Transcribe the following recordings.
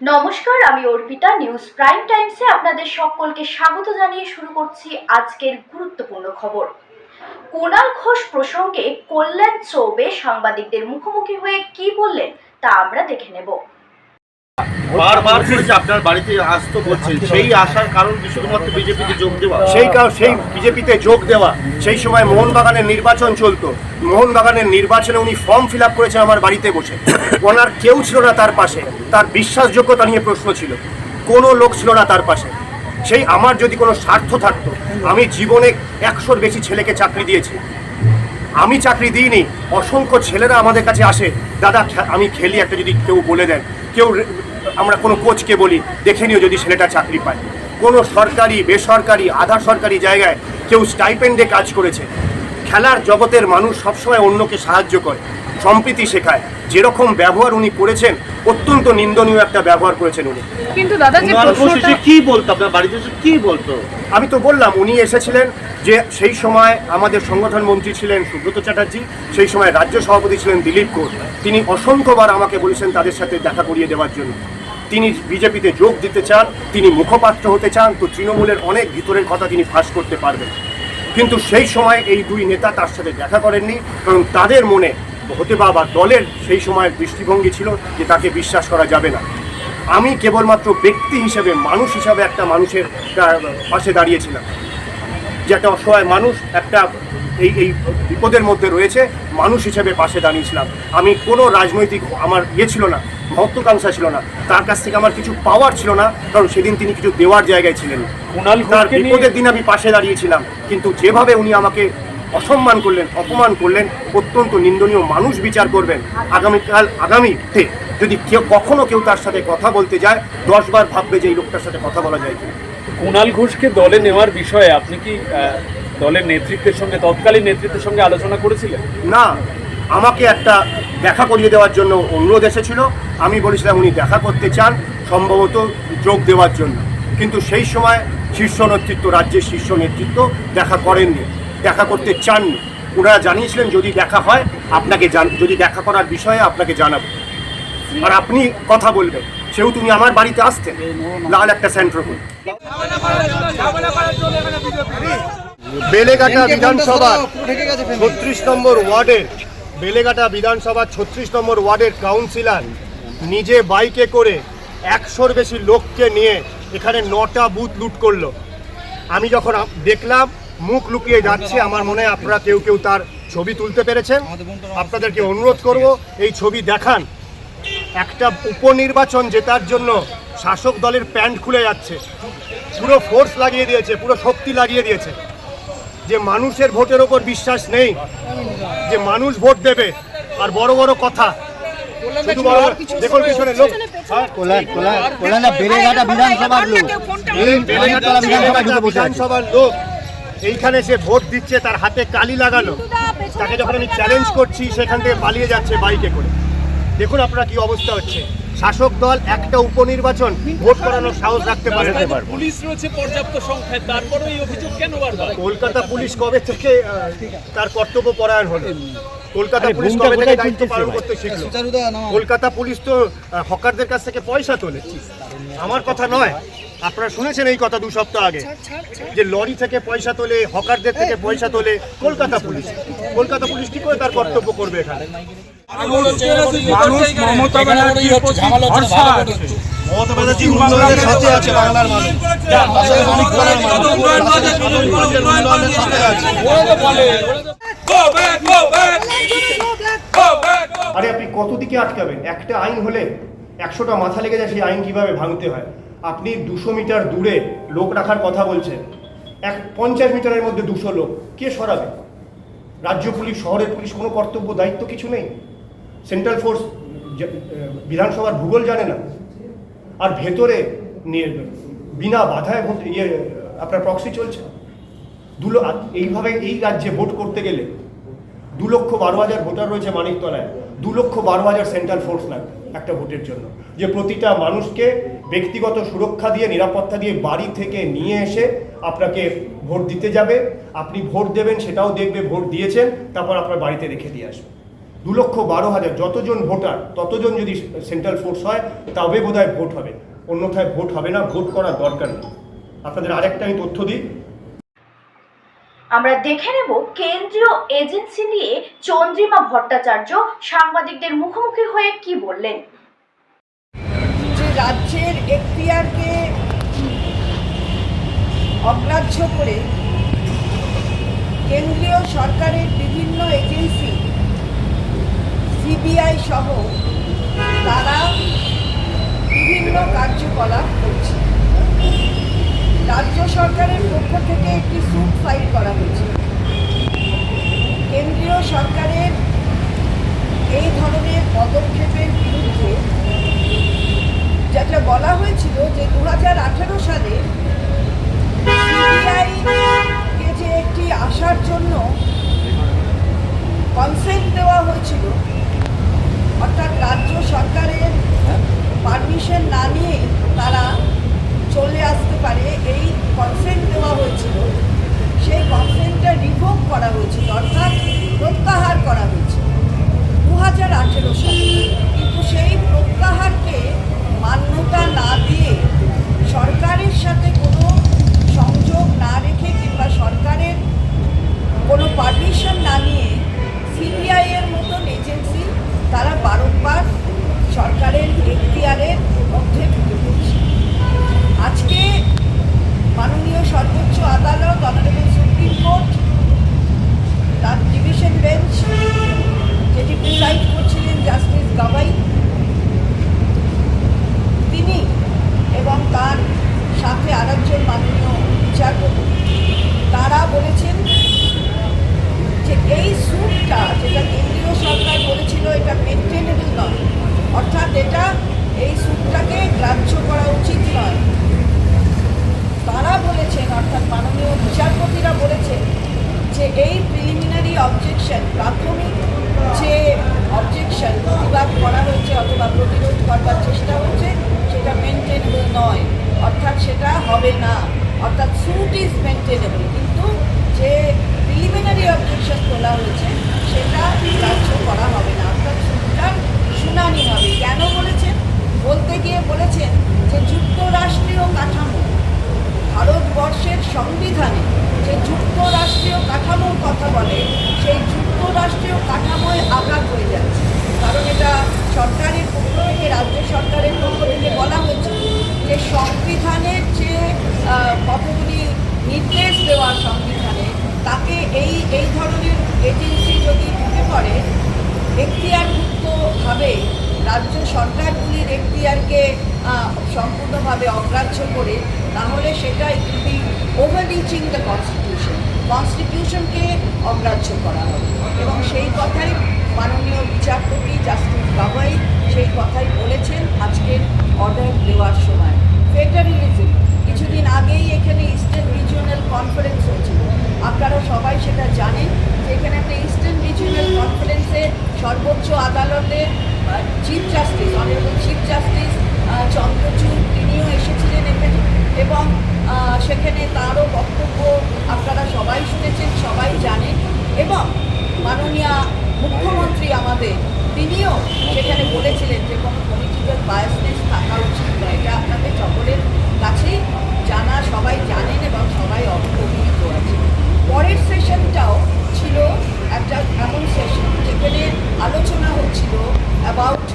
নমস্কার, আমি Arpita news prime টাইমসে আপনাদের সকলকে স্বাগত জানিয়ে শুরু করছি আজকের গুরুত্বপূর্ণ খবর। কুণাল ঘোষ প্রসঙ্গে কল্যাণ চৌবে সাংবাদিকদের মুখোমুখি হয়ে কি বললেন তা আমরা দেখে নেব। বারবার করে আপনার বাড়িতে আসতো বলছেন সেই আসার কারণ কি শুধুমাত্র বিজেপিতে যোগ দেওয়া। সেই কারণ, সেই বিজেপিতে যোগ দেওয়া। সেই সময় মোহনবাগানের নির্বাচন চলতো। মোহনবাগানের নির্বাচনে উনি ফর্ম ফিল আপ করেছেন আমার বাড়িতে বসে। ওনার কেউ ছিল না তার পাশে। তার বিশ্বাসযোগ্যতা নিয়ে প্রশ্ন ছিল। কোনো লোক ছিল না তার পাশে। সেই আমার যদি কোনো স্বার্থ থাকতো, আমি জীবনে একশোর বেশি ছেলেকে চাকরি দিয়েছি। আমি চাকরি দিইনি। অসংখ্য ছেলেরা আমাদের কাছে আসে, দাদা আমি খেলি একটা যদি কেউ বলে দেন। কেউ আমরা কোনো কোচকে বলি দেখে নিও যদি ছেলেটা চাকরি পায়। কোনো সরকারি বেসরকারি আধা সরকারি জায়গায় কেউ স্টাইপেন্ডে কাজ করেছে। খেলার জগতের মানুষ সবসময় অন্যকে সাহায্য করে সম্প্রীতি শেখায়। যেরকম ব্যবহার উনি করেছেন অত্যন্ত নিন্দনীয় একটা ব্যবহার করেছেন উনি। কিন্তু দাদা যে কি বলতো? আপনার বাড়িতে কি বলতো? আমি তো বললাম উনি এসেছিলেন যে সেই সময় আমাদের সংগঠন মন্ত্রী ছিলেন সুব্রত চ্যাটার্জি সেই সময় রাজ্য সভাপতি ছিলেন দিলীপ ঘোষ। তিনি অসংখ্যবার আমাকে বলেছেন তাদের সাথে দেখা করিয়ে দেওয়ার জন্য। তিনি বিজেপিতে যোগ দিতে চান, তিনি মুখপাত্র হতে চান, তো তৃণমূলের অনেক ভিতরের কথা তিনি ফাঁস করতে পারবেন। কিন্তু সেই সময় এই দুই নেতা তার সাথে দেখা করেননি, কারণ তাদের মনে হতে বা দলের সেই সময়ের দৃষ্টিভঙ্গি ছিল যে তাকে বিশ্বাস করা যাবে না। আমি কেবলমাত্র ব্যক্তি হিসেবে, মানুষ হিসাবে একটা মানুষের পাশে দাঁড়িয়েছিলাম। যে একটা অসহায় মানুষ, একটা এই এই বিপদের মধ্যে রয়েছে মানুষ হিসেবে পাশে দাঁড়িয়েছিলাম। আমি কোনো রাজনৈতিক আমার ইয়ে ছিল না মহত্বাকাঙ্ক্ষা ছিল না। তার কাছ থেকে আমার কিছু পাওয়ার ছিল না কারণ সেদিন তিনি কিছু দেওয়ার জায়গায় ছিলেন। তার বিপদের দিন আমি পাশে দাঁড়িয়েছিলাম কিন্তু যেভাবে উনি আমাকে অসম্মান করলেন অপমান করলেন অত্যন্ত নিন্দনীয় মানুষ বিচার করবেন আগামীকাল আগামীতে যদি কেউ কখনো কেউ তার সাথে কথা বলতে যায় দশবার ভাববে যে এই লোকটার সাথে কথা বলা যায় কিনা। কুণাল ঘোষকে দলে নেওয়ার বিষয়ে আপনি কি দলের নেতৃত্বের সঙ্গে তৎকালীন নেতৃত্বের সঙ্গে আলোচনা করেছিলেন? না আমাকে একটা দেখা করিয়ে দেওয়ার জন্য অনুরোধ এসেছিল। আমি বলেছিলাম উনি দেখা করতে চান সম্ভবত যোগ দেওয়ার জন্য। কিন্তু সেই সময় শীর্ষ নেতৃত্ব রাজ্যের শীর্ষ নেতৃত্ব দেখা করেননি দেখা করতে চাননি। ওনারা জানিয়েছিলেন যদি দেখা হয় আপনাকে জান যদি দেখা করার বিষয়ে আপনাকে জানাব। আর আপনি কথা বলবেন সেও তুমি আমার বাড়িতে আসতেন। লাল একটা সেন্টার বেলেঘাটা বিধানসভা ছত্রিশ নম্বর ওয়ার্ডের বেলেঘাটা বিধানসভা ছত্রিশ নম্বর ওয়ার্ডের কাউন্সিলর নিজে বাইকে করে একশোর বেশি লোককে নিয়ে এখানে নটা বুথ লুট করল। আমি যখন দেখলাম মুখ লুকিয়ে যাচ্ছে আমার মনে হয় আপনারা কেউ কেউ তার ছবি তুলতে পেরেছেন। আপনাদেরকে অনুরোধ করব এই ছবি দেখান। একটা উপনির্বাচন জেতার জন্য শাসক দলের প্যান্ট খুলে যাচ্ছে। পুরো ফোর্স লাগিয়ে দিয়েছে পুরো শক্তি লাগিয়ে দিয়েছে। যে মানুষের ভোটের ওপর বিশ্বাস নেই যে মানুষ ভোট দেবে আর বড় বড় কথা। দেখুন পিছনে লোক। হ্যাঁ? বিধানসভার লোক। এইখানে সে ভোট দিচ্ছে তার হাতে কালি লাগালো। তাকে যখন আমি চ্যালেঞ্জ করছি সেখান থেকে পালিয়ে যাচ্ছে বাইকে করে। দেখুন আপনারা কি অবস্থা হচ্ছে। শাসক দল একটা উপনির্বাচন ভোট করানোর সাহস রাখতে পারে পুলিশ রয়েছে পর্যাপ্ত সংখ্যায়। তারপরেও এই অভিযোগ কেন বারবার? কলকাতা পুলিশ কবে থেকে তার কর্তব্য পরায়ণ হলো? কলকাতা পুলিশ কবে থেকে দায়িত্ব পালন করতে শিখলো? কলকাতা পুলিশ তো হকারদের কাছ থেকে পয়সা তোলে। আমার কথা নয়। আপনারা শুনেছেন এই কথা দু সপ্তাহ আগে যে লরি থেকে পয়সা তোলে হকারদের থেকে পয়সা তোলে কলকাতা পুলিশ। কলকাতা পুলিশ কি করে তার কর্তব্য করবে এখানে? মানুষ মমতা ব্যানার্জির প্রতি ভরসা আছে মমতা ব্যানার্জি উন্নয়নের সাথে আছে বাংলার মানুষ। উন্নয়নের সাথে আছে আরে আপনি কত দিকে আটকাবেন? একটা আইন হলে একশোটা মাথা লেগে যায় সেই আইন কীভাবে ভাঙতে হয়? আপনি দুশো মিটার দূরে লোক রাখার কথা বলছেন। এক পঞ্চাশ মিটারের মধ্যে দুশো লোক। কে সরাবে? রাজ্য পুলিশ শহরের পুলিশ কোনো কর্তব্য দায়িত্ব কিছু নেই? সেন্ট্রাল ফোর্স বিধানসভার ভূগোল জানে না। আর ভেতরে বিনা বাধায় ভোট- ইয়ে আপনার প্রক্সি চলছে। দু এইভাবে এই রাজ্যে ভোট করতে গেলে দু লক্ষ বারো হাজার ভোটার রয়েছে মানিকতলায়। দু লক্ষ বারো হাজার সেন্ট্রাল ফোর্স লাগবে একটা ভোটের জন্য। যে প্রতিটা মানুষকে ব্যক্তিগত সুরক্ষা দিয়ে, নিরাপত্তা দিয়ে বাড়ি থেকে নিয়ে এসে আপনাকে ভোট দিতে যাবে। আপনি ভোট দেবেন, সেটাও দেখবে, ভোট দিয়েছেন, তারপর আপনার বাড়িতে রেখে দিয়ে আসবে। দু লক্ষ বারো হাজার যতজন ভোটার ততজন যদি সেন্ট্রাল ফোর্স হয় তবে বোধহয় ভোট হবে। অন্যথায় ভোট হবে না ভোট করার দরকার নেই। আপনাদের আরেকটা আমি তথ্য দিই। আমরা দেখে নেব কেন্দ্রীয় এজেন্সি নিয়ে চন্দ্রিমা ভট্টাচার্য সাংবাদিকদের মুখোমুখি হয়ে কি বললেন। যে রাজ্যের এখতিয়ারকে অগ্রাহ্য করে কেন্দ্রীয় সরকারের বিভিন্ন এজেন্সি সিবিআই সহ তারা বিভিন্ন কার্যকলাপ করছে। রাজ্য সরকারের পক্ষ থেকে একটি স্যুট ফাইল করা হয়েছে। কেন্দ্রীয় সরকারের এই ধরনের পদক্ষেপের বিরুদ্ধে যেটা বলা হয়েছিল যে দু হাজার আঠেরো সালে সিবিআই কে যে একটি আসার জন্য তারা বারংবার সরকারের এখতিয়ারের মধ্যে ঢুকে পড়ছে আজকে মাননীয় সর্বোচ্চ আদালত অনারেবল সুপ্রিম কোর্ট তার ডিভিশন বেঞ্চ যেটি প্রিসাইড করছিলেন জাস্টিস গাবাই তিনি এবং তার সাথে আরেকজন মাননীয় বিচারপতি তারা বলেছেন যে এই স্যুটটা যেটা কেন্দ্রীয় সরকার বলেছিল এটা মেনটেনেবল নয় অর্থাৎ এটা এই স্যুটটাকে গ্রাহ্য করা উচিত নয়। তারা বলেছেন, অর্থাৎ মাননীয় বিচারপতিরা বলেছেন যে এই প্রিলিমিনারি অবজেকশন প্রাথমিক যে অবজেকশন প্রতিবাদ করা হয়েছে অথবা প্রতিরোধ করবার চেষ্টা হচ্ছে, সেটা মেনটেনেবল নয়। অর্থাৎ সেটা হবে না। অর্থাৎ সুট ইজ মেনটেনেবল কিন্তু যে প্রিলিমিনারি অবজেকশন তোলা হয়েছে, সেটা গ্রাহ্য করা হবে না। অর্থাৎ স্যুটটার শুনানি হবে। কেন বলেছেন? বলতে গিয়ে বলেছেন যে যুক্তরাষ্ট্রীয় কাঠামো, ভারতবর্ষের সংবিধানে যে যুক্তরাষ্ট্রীয় কাঠামোর কথা বলে, সেই যুক্তরাষ্ট্রীয় কাঠামোয় আঘাত হয়ে যাচ্ছে। কারণ এটা সরকারের পক্ষ থেকে, রাজ্য সরকারের পক্ষ থেকে বলা হয়েছে যে সংবিধানের যে কতগুলি নির্দেশ দেওয়া সংবিধানে, তাকে এই এই ধরনের এজেন্সি যদি ঢুকে পড়ে এখতিয়ারভুক্তভাবে রাজ্য সরকারগুলির এখতিয়ারকে সম্পূর্ণভাবে অগ্রাহ্য করে, তাহলে সেটা be over reaching the constitution কনস্টিটিউশনকে অগ্রাহ্য করা হবে। এবং সেই কথাই মাননীয় বিচারপতি জাস্টিস গাবাই সেই কথাই বলেছেন আজকের অর্ডার দেওয়ার সময়। ফেডারেলিজম কিছুদিন আগেই এখানে ইস্টার্ন রিজিওনাল কনফারেন্স হয়েছিল। আপনারা সবাই সেটা জানেন যে এখানে একটা ইস্টার্ন রিজিওনাল কনফারেন্সে সর্বোচ্চ আদালতের chief justice honourable chief justice Chandrachud, তিনিও এসেছিলেন এখানে। এবং সেখানে তারও বক্তব্য আপনারা সবাই শুনেছেন, সবাই জানেন। এবং মাননীয় মুখ্যমন্ত্রী আমাদের, তিনিও সেখানে বলেছিলেন যে কোনো পলিটিক্যাল বায়াসনেস থাকা উচিত নয়। এটা আপনাদের সকলের কাছেই জানা, সবাই জানেন এবং সবাই অবহিত পরের সেশনটাও ছিল একটা এমন সেশন যেখানে আলোচনা হচ্ছিল about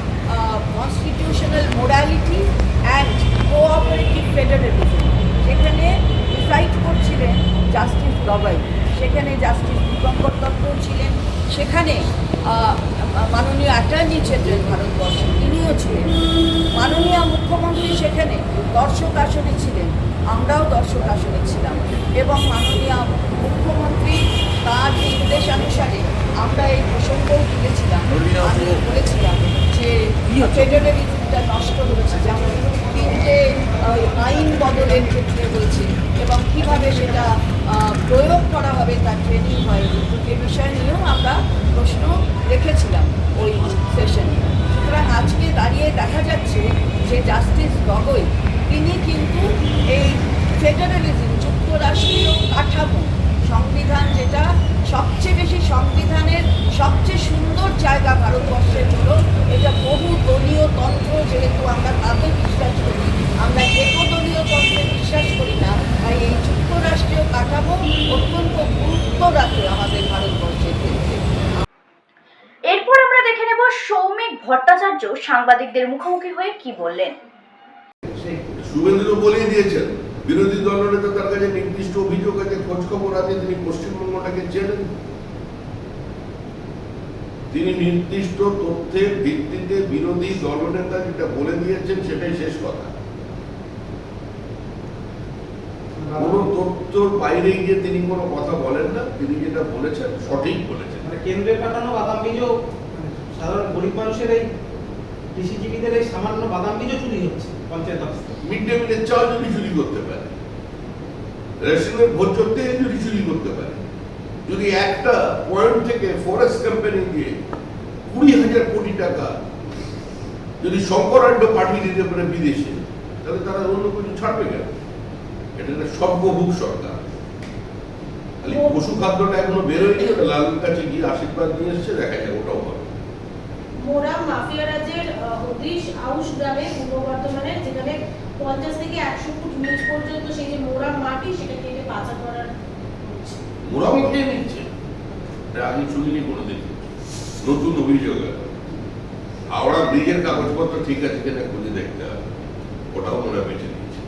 constitutional morality and cooperative federalism যেখানে ডিসাইড করছিলেন জাস্টিস গবাই সেখানে জাস্টিস দীপঙ্কর দত্ত ছিলেন। সেখানে মাননীয় অ্যাটর্নি জেনারেল ভারতবর্ষ তিনিও ছিলেন। মাননীয় মুখ্যমন্ত্রী সেখানে দর্শক আসনে ছিলেন। আমরাও দর্শক আসনে ছিলাম। এবং মাননীয় মুখ্যমন্ত্রী তার নির্দেশানুসারে আমরা এই প্রসঙ্গও তুলেছিলাম। আমি বলেছিলাম যে ফেডারেলিজমটা নষ্ট হয়েছে। যেমন তিনটে আইন বদলের ক্ষেত্রে হয়েছে এবং কীভাবে সেটা প্রয়োগ করা হবে তার ট্রেনিং হয় এ বিষয় নিয়েও আমরা প্রশ্ন রেখেছিলাম ওই সেশনে সুতরাং আজকে দাঁড়িয়ে দেখা যাচ্ছে যে জাস্টিস গগৈ তিনি কিন্তু এই ফেডারেলিজম যুক্তরাষ্ট্রীয় কাঠামো সংবিধান যেটা সবচেয়ে বেশি সংবিধানের সবচেয়ে সুন্দর জায়গা ভারতবর্ষের হলো এটা বহু দলীয় তন্ত্র যেহেতু আমরা তাতে বিশ্বাস করি। আমরা একদলীয় তন্ত্রে বিশ্বাস করি না তাই এই যুক্তরাষ্ট্রীয় কাঠামো অত্যন্ত গুরুত্ব রাখে আমাদের ভারতবর্ষের ক্ষেত্রে। এরপর আমরা দেখে নেব সৌমিক ভট্টাচার্য সাংবাদিকদের মুখোমুখি হয়ে কি বললেন। শুভেন্দু বলেই দিয়েছেন। বিরোধী দলনেতা তার কাছে নির্দিষ্ট অভিযোগ আছে খোঁজ খবর আছে, তিনি পশ্চিমবঙ্গটাকে চেনেন। তিনি নির্দিষ্ট তথ্যের ভিত্তিতে বিরোধী দলনেতা যেটা বলে দিয়েছেন, সেটাই শেষ কথা। কোন তথ্যর বাইরে গিয়ে তিনি কোনো কথা বলেন না, তিনি যেটা বলেছেন সঠিক বলেছেন। মানে কেন্দ্রের পাঠানো বাদাম বীজও সাধারণ গরিব মানুষের এই কৃষিজীবীদের এই সামান্য বাদাম বীজও চুরি হচ্ছে। মিড ডে মিলের যদি করতে পারে। যদি একটা পয়েন্ট থেকে ফরেস্ট কুড়ি হাজার কোটি টাকা যদি পাঠিয়ে দিতে পারে বিদেশে, তাহলে তারা অন্য কিছু ছাড়বে কেন? এটা একটা সরকার। খালি পশু খাদ্যটা এখনও বেরোয়নি, লালুর কাছে গিয়ে আশীর্বাদ নিয়ে এসছে, দেখা যায় ওটাও হবে। মোরাম মাফিয়া রাজের হদিশ আউশ গ্রামে পূর্ব বর্ধমানের যেখানে পঞ্চাশ থেকে একশো ফুট নিচ পর্যন্ত সেই যে মোরাম মাটি সেটা কেটে পাচার করার। মোরাও খেয়ে নিচ্ছে? আগে শুনিনি নতুন অভিযোগ হাওড়া ব্রিজের কাগজপত্র ঠিক আছে কিনা খুঁজে দেখতে হবে। ওটাও বেঁচে নিচ্ছে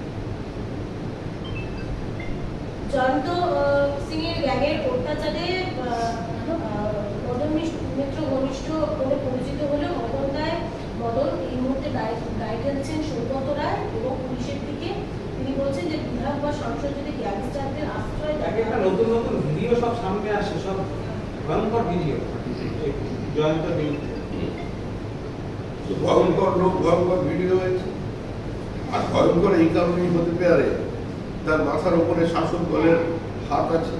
জয়ন্ত সিং এর গ্যাংয়ের অত্যাচারে মিত্র ঘনিষ্ঠ বলে পরিচিত হলেও মদন রায় মদন এই মুহূর্তে গাইড দিচ্ছেন সৌগত রায় এবং পুলিশের দিকে। তিনি বলছেন যে বিধায়ক বা সংসদ যদি গ্যাংস্টারদের আশ্রয় দেয় একটা নতুন নতুন ভিডিও সব সামনে আসে সব ভয়ঙ্কর ভিডিও। জয়ন্তের বিরুদ্ধে ভয়ঙ্কর লোক ভয়ঙ্কর ভিডিও হয়েছে। আর ভয়ঙ্কর এই কারণেই হতে পারে তার মাথার উপরে শাসক দলের হাত আছে।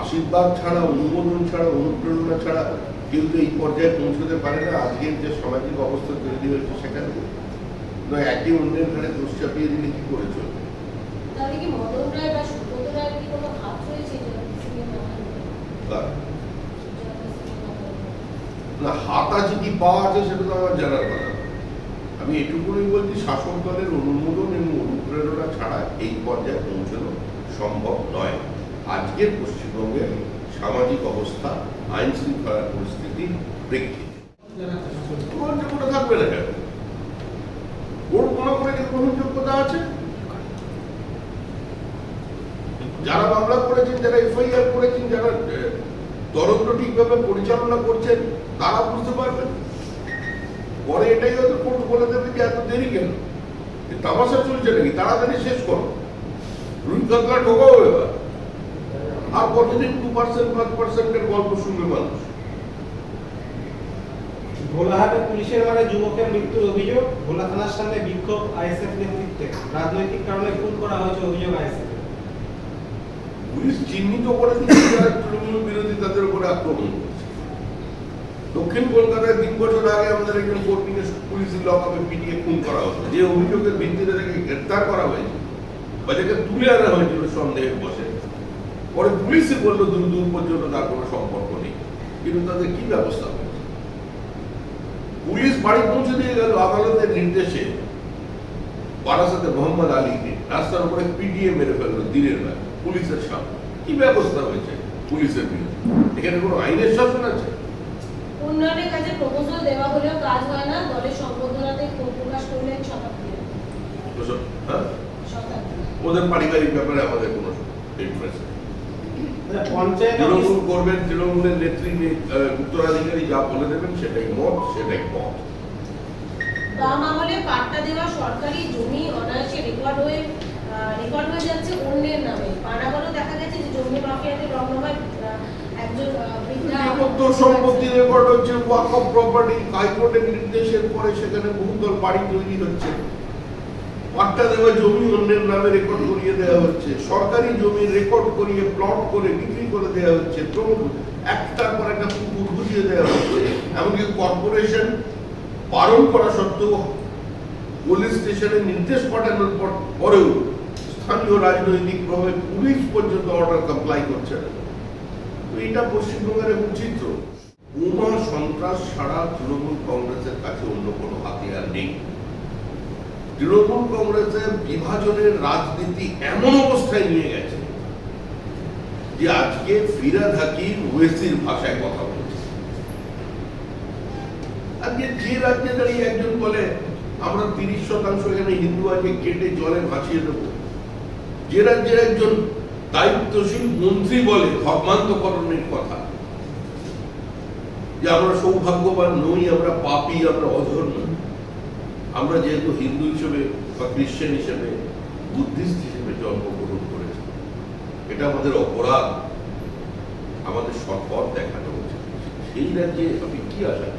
আশীর্বাদ ছাড়া অনুমোদন ছাড়া অনুপ্রেরণা ছাড়া কেউ তো এই পর্যায়ে পৌঁছতে পারে না। আজকের যে সামাজিক অবস্থা তৈরি হয়েছে সেখানে। নয় একই অন্যের ঘরে দোষ চাপিয়ে দিলে কি করে চলবে? না হাত আছে কি পাওয়া আছে সেটা তো আমার জানার কথা। আমি এটুকুই বলছি শাসক দলের অনুমোদন এবং অনুপ্রেরণা ছাড়া এই পর্যায়ে পৌঁছানো সম্ভব নয়। আজকের পশ্চিমবঙ্গের সামাজিক অবস্থা, আইন শৃঙ্খলার পরিস্থিতি গ্রহণযোগ্যতা আছে? যারা মামলা করেছেন, যারা এফআইআর করেছেন, যারা তদন্ত ঠিকভাবে পরিচালনা করছেন, তারা বুঝতে পারবেন পরে এটাই হয়তো কোর্ট বলে দেবে যে এত দেরি কেন? তামাশা চলছে নাকি? তাড়াতাড়ি শেষ করো। রুই কাতলা ঢোকাও এবার। আর কতদিন টু পার্সেন্ট পাঁচ পার্সেন্টের গল্প শুনবে মানুষ? ভোলাহাটে পুলিশের মানে যুবকের মৃত্যুর অভিযোগ ভোলা থানার সামনে বিক্ষোভ আইএসএফ নেতৃত্বে। রাজনৈতিক কারণে খুন করা হয়েছে অভিযোগ আইএসএফ। পুলিশ চিহ্নিত করে দিচ্ছে যারা তৃণমূল বিরোধী তাদের উপরে আক্রমণ দক্ষিণ কলকাতায় তিন বছর আগে আমাদের একজন কর্মীকে পুলিশের লকআপে পিটিয়ে খুন করা হতো যে অভিযোগের ভিত্তিতে তাকে গ্রেপ্তার করা হয়েছে বা যাকে তুলে আনা হয়েছিল সন্দেহের বসে পরে পুলিশই বলল দূর দূর পর্যন্ত তার কোনো সম্পর্ক নেই। কিন্তু তাদের কি ব্যবস্থা হয়েছে? পুলিশ বাড়ি পৌঁছে দিয়ে গেল আদালতের নির্দেশে। বারাসাতে মোহাম্মদ আলীকে রাস্তার উপরে পিটিয়ে মেরে ফেলল দিনের বেলা পুলিশের সামনে। কি ব্যবস্থা হয়েছে পুলিশের বিরুদ্ধে? এখানে কোনো আইনের শাসন আছে? উন্নয়নের কাজে প্রপোজাল দেওয়া হলেও কাজ হয় না দলের সম্বোধনাতে প্রকাশ করলেন শতাব্দী তো সব, শতাব্দী ওদের পারিবারিক ব্যাপারে আমাদের কোনো ইন্টারেস্ট নেই মানে পঞ্চায়েত অফিস তৃণমূল করবেন তৃণমূলের নেত্রী উত্তরাধিকারী যা বলে দেবেন সেটাই মত সেটাই পথ। বাম আমলে পাট্টা দেওয়া সরকারি জমি অনায়াসে রেকর্ড হয়ে রেকর্ড হয়ে যাচ্ছে অন্যের নামে। পানাগড়ও দেখা গেছে যে জমি মাফিয়াদের রমরমায় একজন সম্পত্তি রেকর্ড হচ্ছে ওয়াক অফ প্রপার্টি হাইকোর্টের নির্দেশের পরে সেখানে বহুদল বাড়ি তৈরি হচ্ছে। পাট্টা দেওয়া জমি, অন্যের নামে রেকর্ড করিয়ে দেওয়া হচ্ছে। সরকারি জমি রেকর্ড করিয়ে প্লট করে বিক্রি করে দেওয়া হচ্ছে। প্রমুখ একটার পর একটা পুকুর বুঝিয়ে দেওয়া হচ্ছে। এমনকি কর্পোরেশন বারণ করা সত্ত্বেও পুলিশ স্টেশনে নির্দেশ পাঠানোর পর, পরেও স্থানীয় রাজনৈতিকভাবে পুলিশ পর্যন্ত অর্ডার কমপ্লাই করছে না। তো এটা পশ্চিমবঙ্গের এখন চিত্র বোমা, সন্ত্রাস ছাড়া তৃণমূল কংগ্রেসের কাছে অন্য কোনো হাতিয়ার নেই। তৃণমূল কংগ্রেসের বিভাজনের রাজনীতি এমন অবস্থায় নিয়ে গেছে যে আজকে ফিরাদ হাকিম ওয়েসির ভাষায় কথা বলছে। আজকে যে রাজ্যে দাঁড়িয়ে একজন বলে, আমরা তিরিশ শতাংশ এখানে হিন্দু আছে, কেটে জলে ভাসিয়ে দেবো। যে রাজ্যের একজন দায়িত্বশীল মন্ত্রী বলে, ধর্মান্তকরণের কথা, যে আমরা সৌভাগ্যবান নই, আমরা পাপী, আমরা অধর্ম। আমরা যেহেতু হিন্দু হিসেবে বা খ্রিস্টান হিসেবে বুদ্ধিস্ট হিসেবে জন্মগ্রহণ করেছি এটা আমাদের অপরাধ আমাদের সৎপথ দেখানো উচিত। সেই রাজ্যে আপনি কি আশা।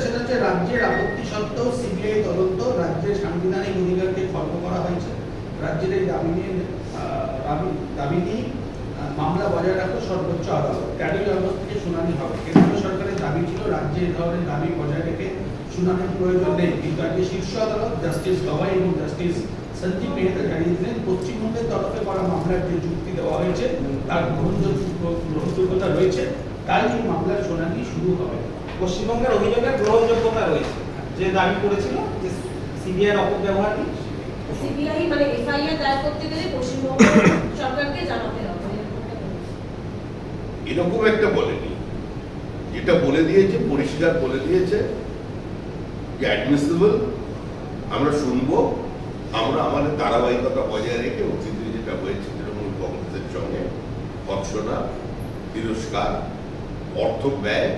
সেটা হচ্ছে রাজ্যের আপত্তি সত্ত্বেও সিবিআই তদন্ত রাজ্যের সাংবিধানিক অধিকারকে খর্ব করা হয়েছে। রাজ্যের এই দাবি নিয়ে আহ, দাবি- দাবি নিয়ে মামলা বজায় রাখল সর্বোচ্চ আদালত। তেরোই আগস্ট থেকে শুনানি হবে। কেন্দ্রীয় সরকারের দাবি ছিল রাজ্যে এই ধরনের দাবি বজায় রেখে শুনানির প্রয়োজন নেই। কিন্তু আজকে শীর্ষ আদালত জাস্টিস গবাই এবং জাস্টিস সঞ্জীব মেহতা জানিয়ে দিলেন পশ্চিমবঙ্গের তরফে করা মামলার যে যুক্তি দেওয়া হয়েছে তার গ্রহণযোগ্য গ্রহণযোগ্যতা রয়েছে। তাই এই মামলার শুনানি শুরু হবে। পশ্চিমবঙ্গের অভিযোগের গ্রহণযোগ্যতা রয়েছে। যে দাবি করেছিল যে সিবিআইয়ের অপব্যবহার নিয়ে। সিবিআই মানে এফআইআর দায়ের করতে গেলে পশ্চিমবঙ্গ সরকারকে জানাতে। এরকম একটা বলেনি। যেটা বলে দিয়েছে, পরিষ্কার বলে দিয়েছে যে অ্যাডমিসিবল আমরা শুনব, আমরা আমাদের ধারাবাহিকতা বজায় রেখে অতীতে যেটা হয়েছে তৃণমূল কংগ্রেসের সঙ্গে, ভৎসনা, তিরস্কার, অর্থ ব্যয়,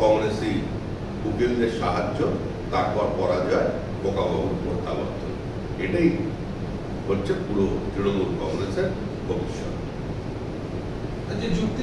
কংগ্রেসি উকিলদের সাহায্য, তারপর পরাজয় বোকাবাবুর প্রত্যাবর্তন। এটাই হচ্ছে পুরো তৃণমূল কংগ্রেসের ভবিষ্যৎ। যে যুক্তি